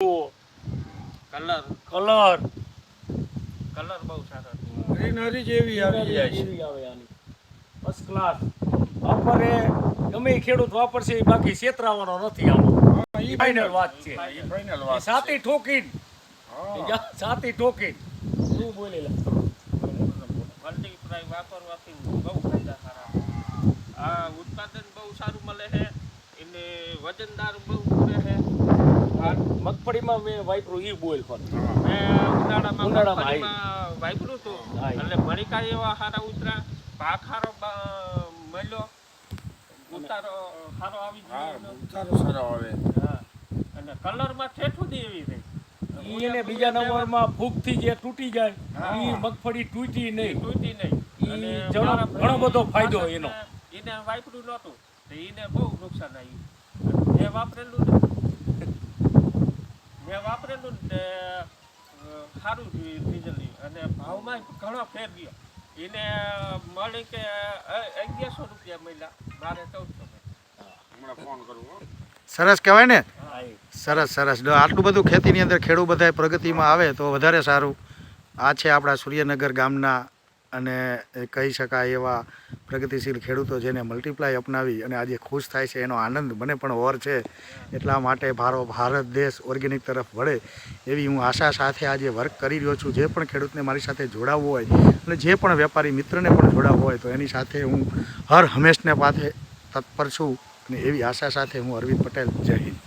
Colour colour colour બહુ સારો greenery જેવી આવી જાય છે. આવે આની. ફર્સ્ટ ક્લાસ વાપરે ગમે ખેડૂત વાપરશે એ બાકી છેતરાવાનો નથી આમાં. હા, ફાઇનલ વાત છે. ઈ ફાઇનલ વાત સાતી ઠોકીન. હા. સાતી ઠોકીન. શું બોલેલા? મલ્ટીપ્લાય વાપરવાથી બહુ ફાયદા સારા આ ઉત્પાદન બહુ સારું મળે છે. એને વજનદાર બહુ રહે મગફળીમાં મેં વાપરું ઈ બોલ પણ. ઉનાળામાં ઉનાળામાં વાપરું હતું. એટલે મણિકા એવા સારા ઉતરા પાક હારો મળ્યો. ઉતારો સારો આવી હા ગયો સારો સારો આવે. હા. અને કલરમાં ઠેઠું દી એવી રહી. ઈ એને બીજા નંબરમાં ફૂગથી જે તૂટી જાય એ મગફળી તૂટી નહીં. તૂટી નહીં. ઘણો- બધો ફાયદો એનો. એને વાપર્યું નહોતું. એને બહુ નુકસાન આવ્યું. જે વાપરેલું વાપરેલું ને સારું જોયું સારું અને ભાવમાં ઘણો ફેર ગયો. એને મળી કે અગિયારસો રૂપિયા મળ્યા મારે ચૌદસો હમણાં ફોન કરું હો. સરસ કહેવાય ને? હા, એ. સરસ સરસ. જો આટલું બધું ખેતીની અંદર ખેડૂત બધા પ્રગતિમાં આવે તો વધારે સારું. આ છે આપણા સૂર્યનગર ગામના અને કહી શકાય એવા પ્રગતિશીલ ખેડૂતો જેને મલ્ટીપ્લાય અપનાવી અને આજે ખુશ થાય છે, એનો આનંદ મને પણ ઓર છે. એટલા માટે ભારો ભારત દેશ ઓર્ગેનિક તરફ વળે એવી હું આશા સાથે આજે વર્ક કરી રહ્યો છું. જે પણ ખેડૂતને મારી સાથે જોડાવવું હોય અને જે પણ વેપારી મિત્રને પણ જોડાવવો હોય તો એની સાથે હું હર હંમેશને પાસે તત્પર છું અને એવી આશા સાથે હું અરવિંદ પટેલ. જય હિન્દ.